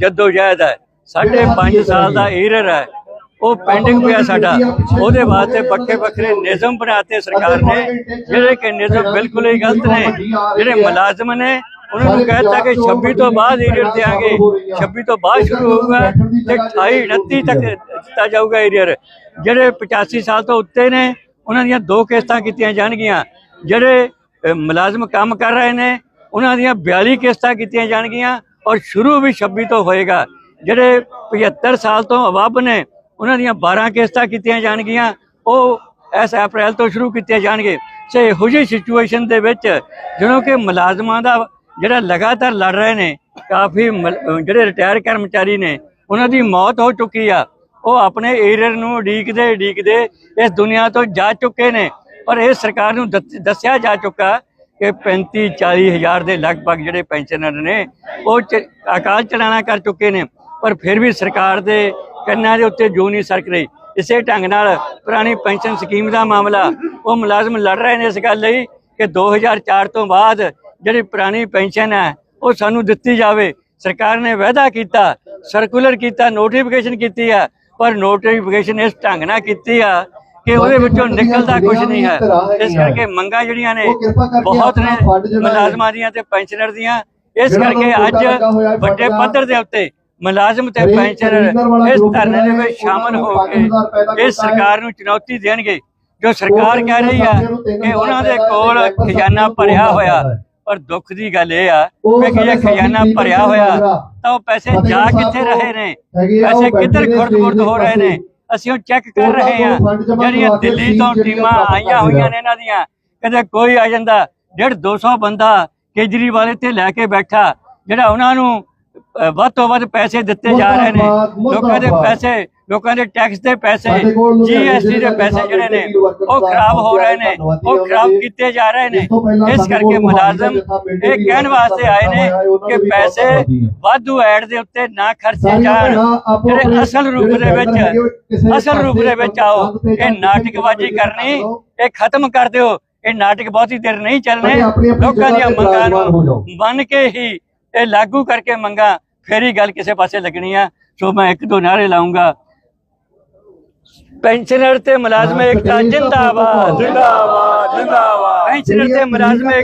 ਜੱਦੋ ਜਹਿਦ ਹੈ। ਸਾਡੇ 5 ਸਾਲ ਦਾ ਏਰਰ ਹੈ। ਉਹ ਪੈਂਡਿੰਗ ਪਿਆ ਸਾਡਾ। ਉਹਦੇ ਵਾਸਤੇ ਵੱਖਰੇ ਵੱਖਰੇ ਨਿਯਮ ਬਣਾਤੇ ਸਰਕਾਰ ਨੇ। ਜਿਹੜੇ ਕਿ ਨਿਯਮ ਬਿਲਕੁਲ ਹੀ ਗਲਤ ਨੇ। ਜਿਹੜੇ ਮੁਲਾਜ਼ਮ ਨੇ ਉਹਨਾਂ ਨੂੰ ਕਹਿਤਾ ਕਿ 26 ਤੋਂ ਬਾਅਦ ਏਰੀਅਰ ਦੇਾਂਗੇ 26 ਤੋਂ ਬਾਅਦ ਸ਼ੁਰੂ ਹੋਊਗਾ ਤੇ 28 29 ਤੱਕ ਦਿੱਤਾ ਜਾਊਗਾ ਏਰੀਅਰ। ਜਿਹੜੇ 85 ਸਾਲ ਤੋਂ ਉੱਤੇ ਨੇ ਉਹਨਾਂ ਦੀਆਂ ਦੋ ਕਿਸ਼ਤਾਂ ਕੀਤੀਆਂ ਜਾਣਗੀਆਂ। ਜਿਹੜੇ ਮੁਲਾਜ਼ਮ ਕੰਮ ਕਰ ਰਹੇ ਨੇ ਉਹਨਾਂ ਦੀਆਂ 42 ਕਿਸ਼ਤਾਂ ਕੀਤੀਆਂ ਜਾਣਗੀਆਂ। ਔਰ ਸ਼ੁਰੂ ਵੀ 26 ਤੋਂ ਹੋਏਗਾ। ਜਿਹੜੇ 75 ਸਾਲ ਤੋਂ ਅਵੱਬ ਨੇ, ਉਹਨਾਂ ਦੀਆਂ 12 ਕਿਸ਼ਤਾਂ ਕੀਤੀਆਂ ਜਾਣਗੀਆਂ। ਉਹ ਇਸ ਅਪ੍ਰੈਲ ਤੋਂ ਸ਼ੁਰੂ ਕੀਤੇ ਜਾਣਗੇ। ਸੇ ਇਹੋ ਜਿਹੀ ਸਿਚੁਏਸ਼ਨ ਦੇ ਵਿੱਚ ਜਦੋਂ ਕਿ ਮੁਲਾਜ਼ਮਾਂ ਦਾ ਜਿਹੜਾ ਲਗਾਤਾਰ ਲੜ ਰਹੇ ਨੇ, ਕਾਫੀ ਮਲ- ਜਿਹੜੇ ਰਿਟਾਇਰ ਕਰਮਚਾਰੀ ਨੇ, ਉਹਨਾਂ ਦੀ ਮੌਤ ਹੋ ਚੁੱਕੀ ਆ। ਉਹ ਆਪਣੇ ਏਰੀਅਰ ਨੂੰ ਉਡੀਕਦੇ ਉਡੀਕਦੇ ਇਸ ਦੁਨੀਆ ਤੋਂ ਜਾ ਚੁੱਕੇ ਨੇ। ਪਰ ਇਹ ਸਰਕਾਰ ਨੂੰ ਦੱਸਿਆ ਜਾ ਚੁੱਕਾ ਕਿ 35 40 ਹਜ਼ਾਰ ਦੇ ਲਗਭਗ ਜਿਹੜੇ ਪੈਨਸ਼ਨਰ ਨੇ, ਉਹ ਚ- ਅਕਾਲ ਚਲਾਣਾ ਕਰ ਚੁੱਕੇ ਨੇ, ਪਰ ਫਿਰ ਵੀ ਸਰਕਾਰ ਦੇ ਕੰਨਾਂ ਦੇ ਉੱਤੇ ਜੋ ਨਹੀਂ ਸਰਕ ਰਹੀ। ਇਸੇ ਢੰਗ ਨਾਲ ਪੁਰਾਣੀ ਪੈਨਸ਼ਨ ਸਕੀਮ ਦਾ ਮਾਮਲਾ, ਉਹ ਮੁਲਾਜ਼ਮ ਲੜ ਰਹੇ ਨੇ ਇਸ ਗੱਲ ਲਈ ਕਿ 2004 ਤੋਂ ਬਾਅਦ ਜਿਹੜੀ ਪੁਰਾਣੀ ਪੈਨਸ਼ਨ ਹੈ, ਉਹ ਸਾਨੂੰ ਦਿੱਤੀ ਜਾਵੇ। ਸਰਕਾਰ ਨੇ ਵਾਅਦਾ ਕੀਤਾ, ਸਰਕੂਲਰ ਕੀਤਾ, ਨੋਟੀਫਿਕੇਸ਼ਨ ਕੀਤੀ ਆ, ਪਰ ਨੋਟੀਫਿਕੇਸ਼ਨ ਇਸ ਢੰਗ ਨਾਲ ਕੀਤੀ ਆ ਕਿ ਉਹਦੇ ਵਿੱਚੋਂ ਨਿਕਲਦਾ ਕੁਝ ਨਹੀਂ ਹੈ। ਇਸ ਕਰਕੇ ਮੰਗਾਂ ਜਿਹੜੀਆਂ ਨੇ ਬਹੁਤ ਨੇ ਮੁਲਾਜ਼ਮਾਂ ਦੀਆਂ ਤੇ ਪੈਨਸ਼ਨਰ ਦੀਆਂ। ਇਸ ਕਰਕੇ ਅੱਜ ਵੱਡੇ ਪੱਧਰ ਦੇ ਉੱਤੇ ਮੁਲਾਜ਼ਮ ਤੇ ਪੈਨਸ਼ਨਰ ਇਸ ਧਰਨੇ ਦੇ ਵਿੱਚ ਸ਼ਾਮਲ ਹੋ ਕੇ ਇਸ ਸਰਕਾਰ ਨੂੰ ਚੁਣੌਤੀ ਦੇਣਗੇ। ਜੋ ਸਰਕਾਰ ਕਹਿ ਰਹੀ ਆ ਕਿ ਉਹਨਾਂ ਦੇ ਕੋਲ ਖਜ਼ਾਨਾ ਭਰਿਆ ਹੋਇਆ। ਪਰ ਦੁੱਖ ਦੀ ਗੱਲ ਇਹ ਆ ਕਿ ਜੇ ਖਜ਼ਾਨਾ ਭਰਿਆ ਹੋਇਆ ਤਾਂ ਉਹ ਪੈਸੇ ਜਾ ਕਿੱਥੇ ਰਹੇ ਨੇ? ਪੈਸੇ ਕਿੱਧਰ ਖੁਰਦ-ਖੁਰਦ ਹੋ ਰਹੇ ਨੇ? ਅਸੀਂ ਉਹ ਚੈੱਕ ਕਰ ਰਹੇ ਹਾਂ। ਜਿਹੜੀਆਂ ਦਿੱਲੀ ਤੋਂ ਟੀਮਾਂ ਆਈਆਂ ਹੋਈਆਂ ਨੇ ਇਹਨਾਂ ਦੀਆਂ ਕਦੇ ਕੋਈ ਆ ਜਾਂਦਾ 1.5 200 ਬੰਦਾ ਕੇਜਰੀਵਾਲ ਇੱਥੇ ਲੈ ਕੇ ਬੈਠਾ ਜਿਹੜਾ ਉਹਨਾਂ ਨੂੰ ਵੱਧ ਤੋਂ ਵੱਧ ਪੈਸੇ ਦਿੱਤੇ ਜਾ ਰਹੇ ਨੇ। ਲੋਕਾਂ ਦੇ ਪੈਸੇ ਲੋਕਾਂ ਦੇ ਟੈਕਸ ਦੇ ਪੈਸੇ ਜੀਐਸਟੀ ਦੇ ਪੈਸੇ ਜਿਹੜੇ ਨੇ ਉਹ ਖਰਾਬ ਹੋ ਰਹੇ ਨੇ ਉਹ ਖਰਾਬ ਕੀਤੇ ਜਾ ਰਹੇ ਨੇ। ਇਸ ਕਰਕੇ ਮੁਲਾਜ਼ਮ ਇਹ ਕਹਿਣ ਵਾਸਤੇ ਆਏ ਨੇ ਕਿ ਪੈਸੇ ਵਾਧੂ ਐਡ ਦੇ ਉੱਤੇ ਨਾ ਖਰਚੇ ਜਾਣ। ਜਿਹੜੇ ਅਸਲ ਰੂਪ ਦੇ ਵਿੱਚ ਅਸਲ ਰੂਪ ਦੇ ਵਿੱਚ ਆਓ ਇਹ ਨਾਟਕਬਾਜ਼ੀ ਕਰਨੀ ਇਹ ਖਤਮ ਕਰ ਦਿਓ। ਇਹ ਨਾਟਕ ਬਹੁਤੀ ਦੇਰ ਨਹੀਂ ਚੱਲਣੇ। ਲੋਕਾਂ ਦੀਆਂ ਮੰਗਾਂ ਨੂੰ ਮੰਨ ਕੇ ਹੀ ਇਹ ਲਾਗੂ ਕਰਕੇ ਮੰਗਾ ਫੇਰ ਹੀ ਗੱਲ ਕਿਸੇ ਪਾਸੇ ਲੱਗਣੀ ਆ ਸੋ ਮੈਂ ਇੱਕ ਦੋ ਨਾਰੇ ਲਾਉਂਗਾ। ਪੈਨਸ਼ਨਰ ਤੇ ਮੁਲਾਜ਼ਮ ਏਕਤਾ ਜਿੰਦਾਬਾਦ। ਜਿੰਦਾਬਾਦ ਜਿੰਦਾਬਾਦ। ਪੈਨਸ਼ਨਰ ਤੇ ਮੁਲਾਜ਼ਮ ਏਕਤਾ